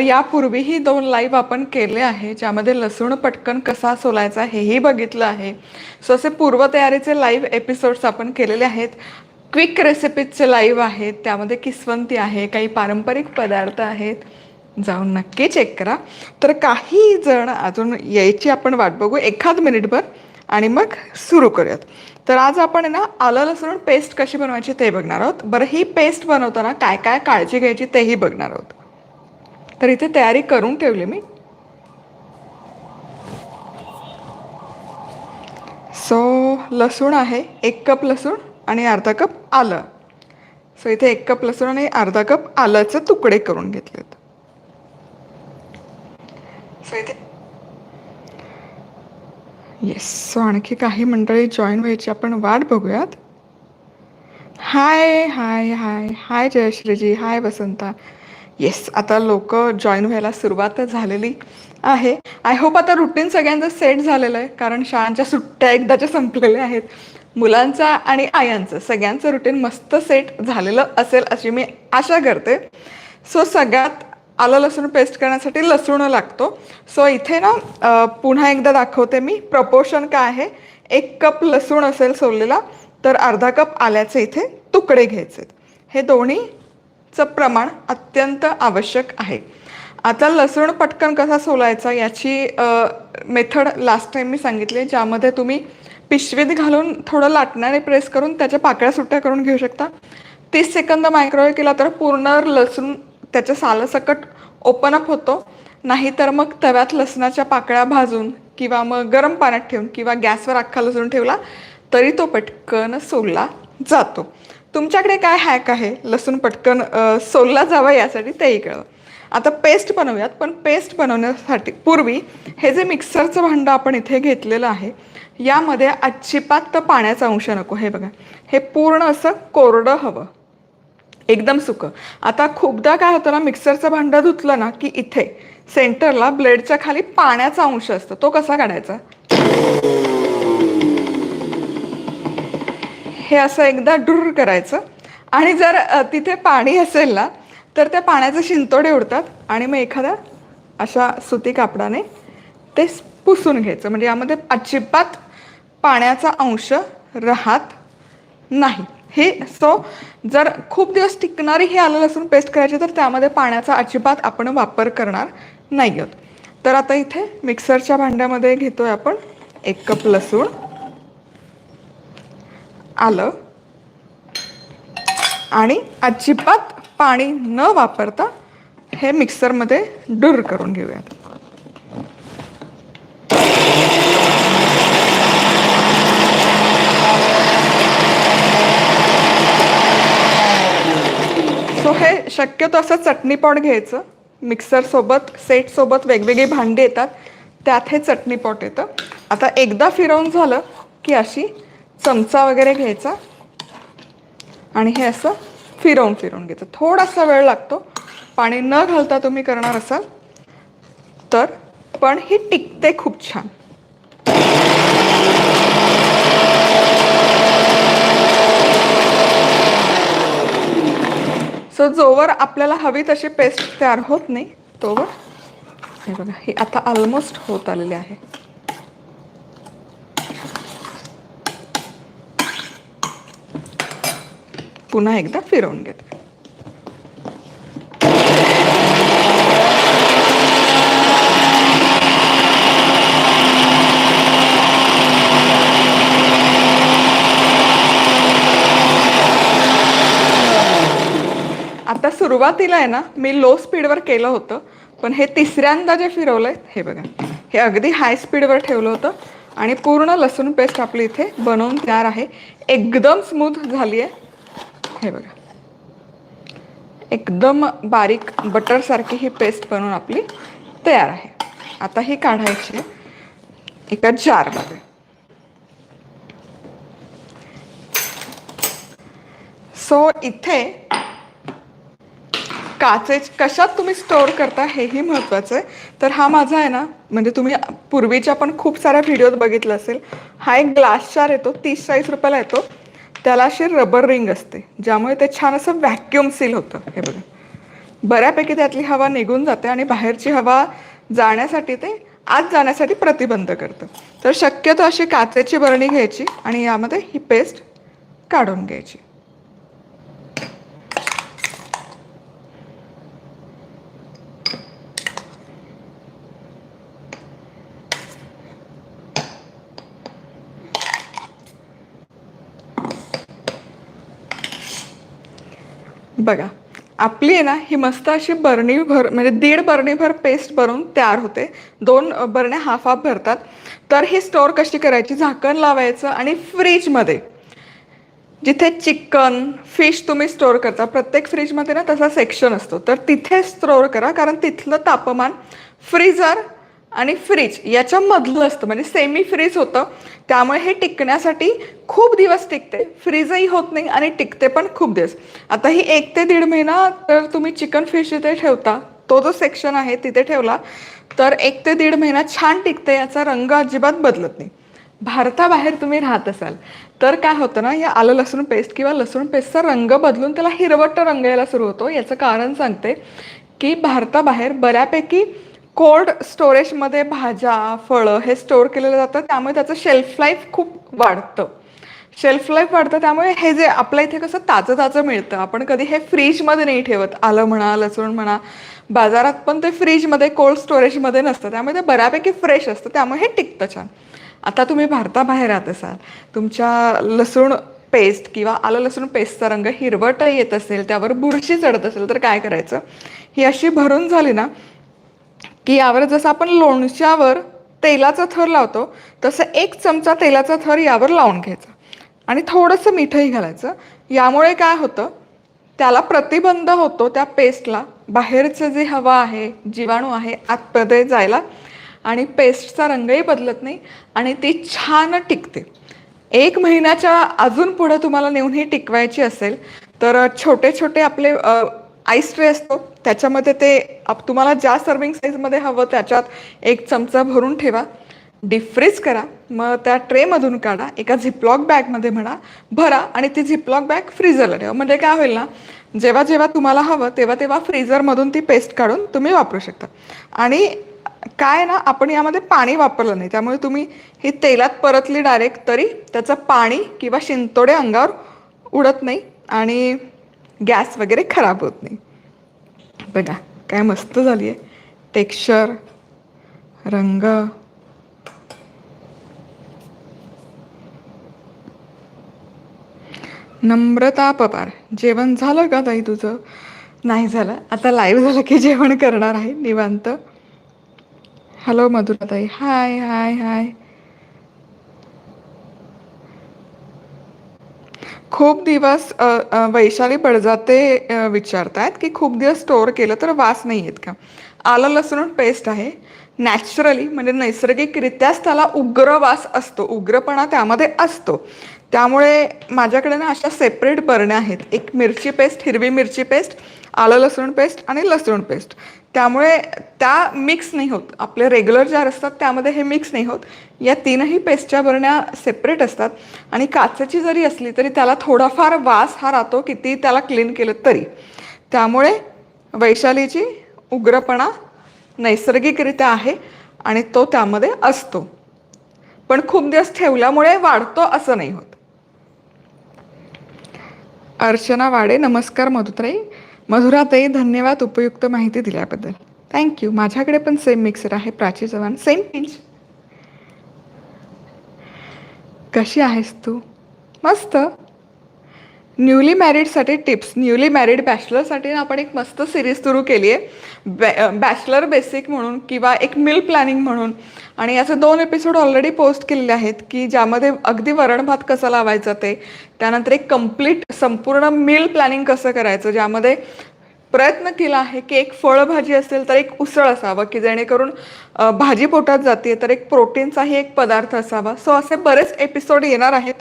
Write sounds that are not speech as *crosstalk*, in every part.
यापूर्वीही दोन लाईव्ह आपण केले आहे ज्यामध्ये लसूण पटकन कसा सोलायचा हेही बघितलं आहे. सो असे पूर्वतयारीचे लाईव्ह एपिसोड्स आपण केलेले आहेत. क्विक रेसिपीजचे लाईव्ह आहेत. त्यामध्ये किसवंती आहे काही पारंपरिक पदार्थ आहेत. जाऊन नक्की चेक करा. तर काही जण अजून यायची आपण वाट बघू. एखाद मिनिटभर आणि मग सुरू करूयात. तर आज आपण आहे ना आलं लसूण पेस्ट कशी बनवायची ते बघणार आहोत. बरं ही पेस्ट बनवताना काय काय काळजी घ्यायची तेही बघणार आहोत. तर इथे तयारी करून ठेवली मी. सो लसूण आहे एक कप लसूण आणि अर्धा कप आलं. सो इथे एक कप लसूण आणि अर्धा कप आल्याचे तुकडे करून घेतलेत सो इथे येस सो आणखी काही मंडळी जॉईन व्हायची आपण वाट बघूयात. हाय हाय हाय हाय जयश्रीजी हाय वसंता. येस आता लोक जॉईन व्हायला सुरुवात झालेली आहे. आय होप आता रुटीन सगळ्यांचं सेट झालेलं आहे कारण शाळांच्या सुट्ट्या एकदाच्या संपलेल्या आहेत. मुलांचा आणि आयांचं सगळ्यांचं रुटीन मस्त सेट झालेलं असेल अशी मी आशा करते. सो सगळ्यात आलं लसूण पेस्ट करण्यासाठी लसूण लागतो. सो इथे ना पुन्हा एकदा दाखवते मी. प्रपोर्शन काय आहे? एक कप लसूण असेल सोललेला तर अर्धा कप आल्याचे इथे तुकडे घ्यायचे हे दोन्ही चं प्रमाण अत्यंत आवश्यक आहे. आता लसूण पटकन कसा सोलायचा याची मेथड लास्ट टाइम मी सांगितली ज्यामध्ये तुम्ही पिशवीत घालून थोडं लाटण्याने प्रेस करून त्याच्या पाकळ्या सुट्ट्या करून घेऊ शकता. तीस सेकंद मायक्रोवेव्ह केला तर पूर्ण लसूण त्याच्या सालसकट ओपन अप होतो. नाहीतर मग तव्यात लसणाच्या पाकळ्या भाजून किंवा मग गरम पाण्यात ठेवून किंवा गॅसवर अख्खा लसूण ठेवला तरी तो पटकन सोलला जातो. तुमच्याकडे काय हॅक आहे? लसूण पटकन सोलला जावा यासाठी तेही कळवा आता पेस्ट बनवूयात पण पेस्ट बनवण्यासाठी पूर्वी हे जे मिक्सरचं भांडं आपण इथे घेतलेलं आहे यामध्ये अजिबात तर पाण्याचा अंश नको. हे बघा हे पूर्ण असं कोरडं हवं. एकदम सुकं. आता खूपदा काय होतं ना मिक्सरचं भांडं धुतलं ना की इथे सेंटरला ब्लेडच्या खाली पाण्याचा अंश असतो. तो कसा काढायचा? हे असं एकदा डुर करायचं. आणि जर तिथे पाणी असेल ना तर त्या पाण्याचे शिंतोडे उडतात आणि मग एखाद्या अशा सुती कापडाने ते पुसून घ्यायचं. म्हणजे यामध्ये अजिबात पाण्याचा अंश राहत नाही. हे सो जर खूप दिवस टिकणारी ही आलं लसूण पेस्ट करायची तर त्यामध्ये पाण्याचा अजिबात आपण वापर करणार नाही आहोत. तर आता इथे मिक्सरच्या भांड्यामध्ये घेतोय आपण एक कप लसूण. आलं. आणि अजिबात पाणी न वापरता हे मिक्सरमध्ये डुर करून घेऊयात. सो हे शक्यतो असं चटणी पॉट घ्यायचं. मिक्सरसोबत सेटसोबत वेगवेगळी भांडी येतात. त्यात हे चटणी पॉट येतं. आता एकदा फिरवून झालं की अशी चमचा वगैरे घ्यायचा. आणि हे असं फिरवून फिरवून घ्यायचं. थोडासा वेळ लागतो. पाणी न घालता तुम्ही करणार असाल तर पण ही टिकते खूप छान. सो जोवर आपल्याला हवी तशी पेस्ट तयार होत नाही तोवर हे बघा ही आता ऑलमोस्ट होत आलेली आहे. पुन्हा एकदा फिरवून घेते. आता सुरुवातीला आहे ना मी लो स्पीडवर केलं होतं पण हे तिसऱ्यांदा जे फिरवलंय हे बघा. हे अगदी हाय स्पीडवर ठेवलं होतं आणि पूर्ण लसूण पेस्ट आपली इथे बनवून तयार आहे. एकदम स्मूथ झाली आहे हे बघा. एकदम बारीक बटरसारखी ही पेस्ट बनवून आपली तयार आहे. आता ही काढायची एका जारमध्ये सो इथे काचेच कशात तुम्ही स्टोअर करता हेही महत्त्वाचं आहे. तर हा माझा आहे ना म्हणजे तुम्ही पूर्वीच्या पण खूप साऱ्या व्हिडिओत बघितलं असेल. हा एक ग्लास चार येतो तीस चाळीस रुपयाला येतो. त्याला अशी रबर रिंग असते ज्यामुळे ते छान असं व्हॅक्युम सील होतं. हे बघा. बऱ्यापैकी त्यातली हवा निघून जाते आणि बाहेरची हवा जाण्यासाठी ते आत जाण्यासाठी प्रतिबंध करतं. तर शक्यतो अशी काचेची बरणी घ्यायची आणि यामध्ये ही पेस्ट काढून घ्यायची. बघा आपली आहे ना ही मस्त अशी बरणीभर म्हणजे दीड बरणीभर पेस्ट बनवून तयार होते. दोन बरण्या हाफ हाफ भरतात. तर ही स्टोअर कशी करायची? झाकण लावायचं आणि फ्रीजमध्ये जिथे चिकन फिश तुम्ही स्टोअर करता प्रत्येक फ्रीजमध्ये ना तसा सेक्शन असतो. तर तिथे स्टोअर करा कारण तिथलं तापमान फ्रीजर आणि फ्रीज याच्यामधलं असतं म्हणजे सेमी फ्रीज होतं. त्यामुळे हे टिकण्यासाठी खूप दिवस टिकते. फ्रीजही होत नाही आणि टिकते पण खूप दिवस. आता ही एक ते दीड महिना तर तुम्ही चिकन फिश जिथे ठेवता. तो जो सेक्शन आहे तिथे ठेवला. तर एक ते दीड महिना छान टिकते याचा रंग अजिबात बदलत नाही. भारताबाहेर तुम्ही राहत असाल तर काय होतं ना या आलं लसूण पेस्ट किंवा लसूण पेस्टचा रंग बदलून त्याला हिरवट रंग यायला सुरू होतो. याचं कारण सांगते की भारताबाहेर बऱ्यापैकी कोल्ड स्टोरेजमध्ये भाज्या फळं हे स्टोअर केलेलं जातं. त्यामुळे त्याचं शेल्फ लाईफ खूप वाढतं. शेल्फ लाईफ वाढतं त्यामुळे हे जे आपल्या इथे कसं ताजं ताजं मिळतं. आपण कधी हे फ्रीजमध्ये नाही ठेवत. आलं म्हणा लसूण म्हणा बाजारात पण ते फ्रीजमध्ये कोल्ड स्टोरेजमध्ये नसतं. त्यामुळे ते बऱ्यापैकी फ्रेश असतं. त्यामुळे हे टिकतं छान. आता तुम्ही भारताबाहेर राहत असाल. तुमच्या लसूण पेस्ट किंवा आलं लसूण पेस्टचा रंग हिरवट येत असेल त्यावर बुरशी चढत असेल तर काय करायचं? ही अशी भरून झाली ना की यावर जसं आपण लोणच्यावर तेलाचा थर लावतो तसं एक चमचा तेलाचा थर यावर लावून घ्यायचा. आणि थोडंसं मीठही घालायचं. यामुळे काय होतं त्याला प्रतिबंध होतो त्या पेस्टला. बाहेरचं जे हवा आहे जीवाणू आहे आतमध्ये जायला आणि पेस्टचा रंगही बदलत नाही आणि ती छान टिकते. एक महिन्याच्या अजून पुढं तुम्हाला नेऊन ही टिकवायची असेल तर छोटे छोटे आपले आईस ट्रे असतो. त्याच्यामध्ये ते आप तुम्हाला ज्या सर्विंग साईजमध्ये हवं त्याच्यात एक चमचा भरून ठेवा. डिफ्रीज करा. मग त्या ट्रेमधून काढा. एका झिपलॉक बॅगमध्ये म्हणा भरा आणि ती झिपलॉक बॅग फ्रीजरला ठेवा. म्हणजे काय होईल ना जेव्हा जेव्हा तुम्हाला हवं तेव्हा तेव्हा फ्रीजरमधून ती पेस्ट काढून तुम्ही वापरू शकता. आणि काय ना आपण यामध्ये पाणी वापरलं नाही. त्यामुळे तुम्ही ही तेलात परतली डायरेक्ट तरी त्याचं पाणी किंवा शिंतोडे अंगावर उडत नाही. आणि गॅस वगैरे खराब होत नाही. बघा काय मस्त झाली आहे टेक्स्चर रंग. नम्रता पवार. जेवण झालं का ताई तुझं? नाही झालं. आता लाईव्ह झालं की जेवण करणार आहे निवांत. हॅलो मधुराताई. हाय हाय हाय खूप दिवस वैशाली बळजाते विचारतायत की खूप दिवस स्टोअर केलं तर वास नाही आहेत का? आलं लसूण पेस्ट आहे. नॅचरली म्हणजे नैसर्गिकरित्याच त्याला उग्र वास असतो. उग्रपणा त्यामध्ये असतो. त्यामुळे माझ्याकडे ना अशा सेपरेट बरण्या आहेत. एक मिरची पेस्ट हिरवी मिरची पेस्ट आलं लसूण पेस्ट आणि लसूण पेस्ट. त्यामुळे त्या मिक्स नाही होत. आपले रेग्युलर जार असतात त्यामध्ये हे मिक्स नाही होत. या तीनही पेस्टच्या बरण्या सेपरेट असतात. आणि काचेची जरी असली तरी त्याला थोडाफार वास हा राहतो किती त्याला क्लीन केलं तरी. त्यामुळे वैशालीची उग्रपणा नैसर्गिकरित्या आहे आणि तो त्यामध्ये असतो. पण खूप दिवस ठेवल्यामुळे वाढतो असं नाही होत. अर्चना वाडे नमस्कार मधुत्राई मधुराताई धन्यवाद उपयुक्त माहिती दिल्याबद्दल. थँक्यू माझ्याकडे पण सेम मिक्सर आहे. प्राची चव्हाण. सेम पिंच कशी आहेस तू? मस्त. न्यूली मॅरिडसाठी टिप्स न्यूली मॅरिड बॅचलरसाठी आपण एक मस्त सिरीज सुरू केली आहे बॅ बॅचलर बेसिक म्हणून किंवा एक मिल प्लॅनिंग म्हणून. आणि याचे दोन एपिसोड ऑलरेडी पोस्ट केलेले आहेत की ज्यामध्ये अगदी वरण भात कसं लावायचं ते. त्यानंतर एक कंप्लीट संपूर्ण मिल प्लॅनिंग कसं करायचं ज्यामध्ये प्रयत्न केला आहे की एक फळभाजी असेल तर एक उसळ असावं की जेणेकरून भाजी पोटात जाते तर एक प्रोटीनचाही एक पदार्थ असावा. सो असे बरेच एपिसोड येणार आहेत.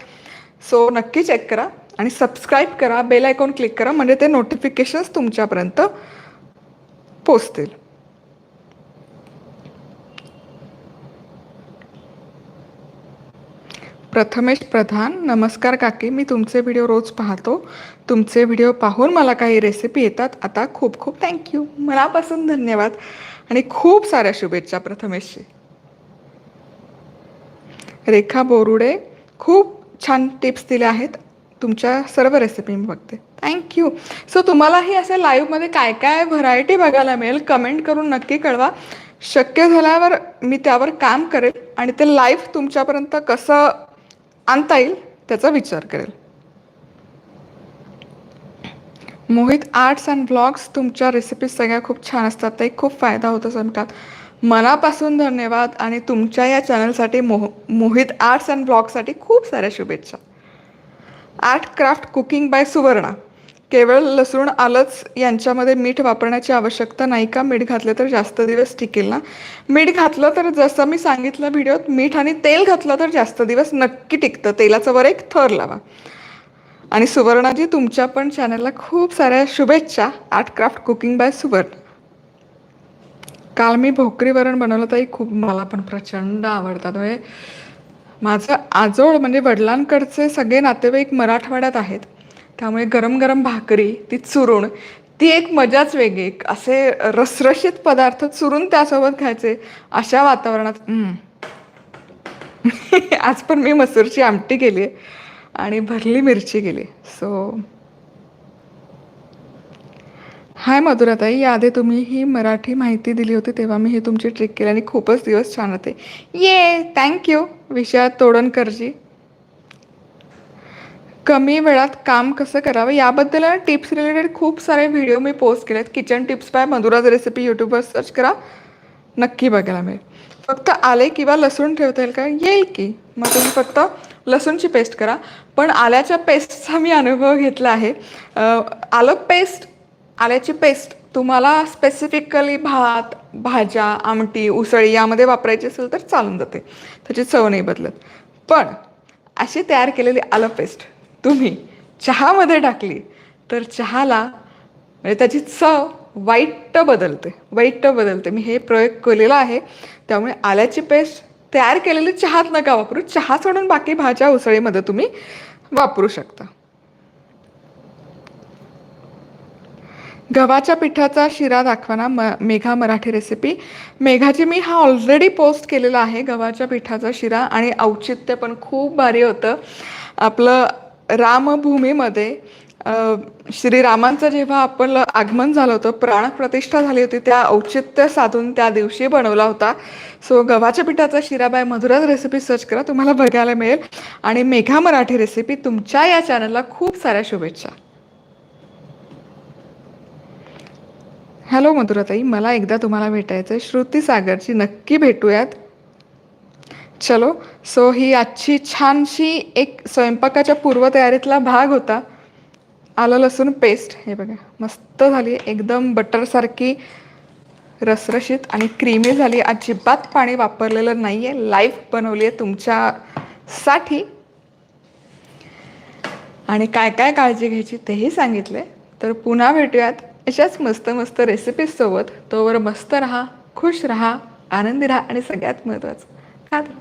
सो नक्की चेक करा. आणि सबस्क्राईब करा बेल आयकॉन क्लिक करा म्हणजे ते नोटिफिकेशन्स तुमच्यापर्यंत पोचतील. प्रथमेश प्रधान नमस्कार काकी मी तुमचे व्हिडिओ रोज पाहतो. तुमचे व्हिडिओ पाहून मला काही रेसिपी येतात. आता खूप खूप थँक्यू मनापासून धन्यवाद. आणि खूप साऱ्या शुभेच्छा प्रथमेशची रेखा बोरुडे खूप छान टिप्स दिल्या आहेत. तुमच्या सर्व रेसिपी मी बघते. थँक्यू सो तुम्हालाही असे लाईव्हमध्ये काय काय व्हरायटी बघायला मिळेल कमेंट करून नक्की कळवा. शक्य झाल्यावर मी त्यावर काम करेल आणि ते लाईव्ह तुमच्यापर्यंत कसं आणता येईल त्याचा विचार करेल. मोहित आर्ट्स अँड ब्लॉग्स तुमच्या रेसिपीज सगळ्या खूप छान असतात. ते खूप फायदा होतो समजतात मनापासून धन्यवाद आणि तुमच्या या चॅनलसाठी मोह मोहित आर्ट्स अँड ब्लॉगसाठी खूप साऱ्या शुभेच्छा. Art craft cooking by Suvarna. केवळ लसूण आलंच यांच्यामध्ये मीठ वापरण्याची आवश्यकता नाही का? मीठ घातलं तर जास्त दिवस टिकेल ना? मीठ घातलं तर जसं मी सांगितलं व्हिडिओत मीठ आणि तेल घातलं तर जास्त दिवस नक्की टिकतं. तेलाचं वर एक थर लावा. आणि सुवर्णाजी तुमच्या पण चॅनलला खूप साऱ्या शुभेच्छा. आर्ट क्राफ्ट कुकिंग बाय सुवर्ण. काल मी भोकरी वरण बनवलं तरी खूप मला पण प्रचंड आवडतात. म्हणजे माझं आजोळ म्हणजे वडिलांकडचे सगळे नातेवाईक मराठवाड्यात आहेत. त्यामुळे गरम गरम भाकरी ती चुरून ती एक मजाच वेगळी एक असे रसरशीत पदार्थ चुरून त्यासोबत खायचे अशा वातावरणात *laughs* आज पण मी मसूरची आमटी केली आहे आणि भरली मिरची केली सो हाय मधुराताई याआधी तुम्ही ही मराठी माहिती दिली होती तेव्हा मी ही तुमची ट्रिक केली आणि खूपच दिवस छान होते. ये थँक्यू विषयात तोडणकरजी. कमी वेळात काम कसं करावं याबद्दल टिप्स रिलेटेड खूप सारे व्हिडिओ मी पोस्ट केले आहेत kitchen tips by Madhura's recipe यूट्यूबवर सर्च करा. नक्की बघायला मिळेल. फक्त आले किंवा लसूण ठेवता येईल का? येईल की. मग तुम्ही फक्त लसूणची पेस्ट करा. पण आल्याच्या पेस्टचा मी अनुभव घेतला आहे. आलं पेस्ट आल्याची पेस्ट तुम्हाला स्पेसिफिकली भात भाज्या आमटी उसळी यामध्ये वापरायची असेल तर चालून जाते. त्याची चव नाही बदलत. पण अशी तयार केलेली आलं पेस्ट तुम्ही चहामध्ये टाकली तर चहाला म्हणजे त्याची चव वाईट बदलते वाईट बदलते. मी हे प्रयोग केलेला आहे. त्यामुळे आल्याची पेस्ट तयार केलेली चहात नका वापरू. चहा सोडून बाकी भाज्या उसळीमध्ये तुम्ही वापरू शकता. गव्हाच्या पिठाचा शिरा दाखवाना म मेघा मराठी रेसिपी मेघाची मी हा ऑलरेडी पोस्ट केलेला आहे गव्हाच्या पिठाचा शिरा आणि औचित्य पण खूप भारी होतं. आपलं रामभूमीमध्ये श्रीरामांचं जेव्हा आपलं आगमन झालं होतं प्राणप्रतिष्ठा झाली होती त्या औचित्य साधून त्या दिवशी बनवला होता. सो गव्हाच्या पिठाचा शिरा बाय मधुराज रेसिपी सर्च करा तुम्हाला बघायला मिळेल. आणि मेघा मराठी रेसिपी तुमच्या या चॅनलला खूप साऱ्या शुभेच्छा. हॅलो मधुराताई मला एकदा तुम्हाला भेटायचं आहे. श्रुती सागरची नक्की भेटूयात. चलो. सो ही आजची छानशी एक स्वयंपाकाच्या पूर्वतयारीतला भाग होता. आलं लसूण पेस्ट हे बघा मस्त झाली. एकदम बटरसारखी रसरशीत आणि क्रीमी झाली. अजिबात पाणी वापरलेलं नाही आहे लाईफ बनवली आहे तुमच्यासाठी. आणि काय काय काळजी घ्यायची तेही सांगितले तर पुन्हा भेटूयात. अशाच मस्त मस्त रेसिपीजसोबत तोवर मस्त राहा खुश राहा आनंदी राहा आणि सगळ्यात महत्त्वाचं खात राहा.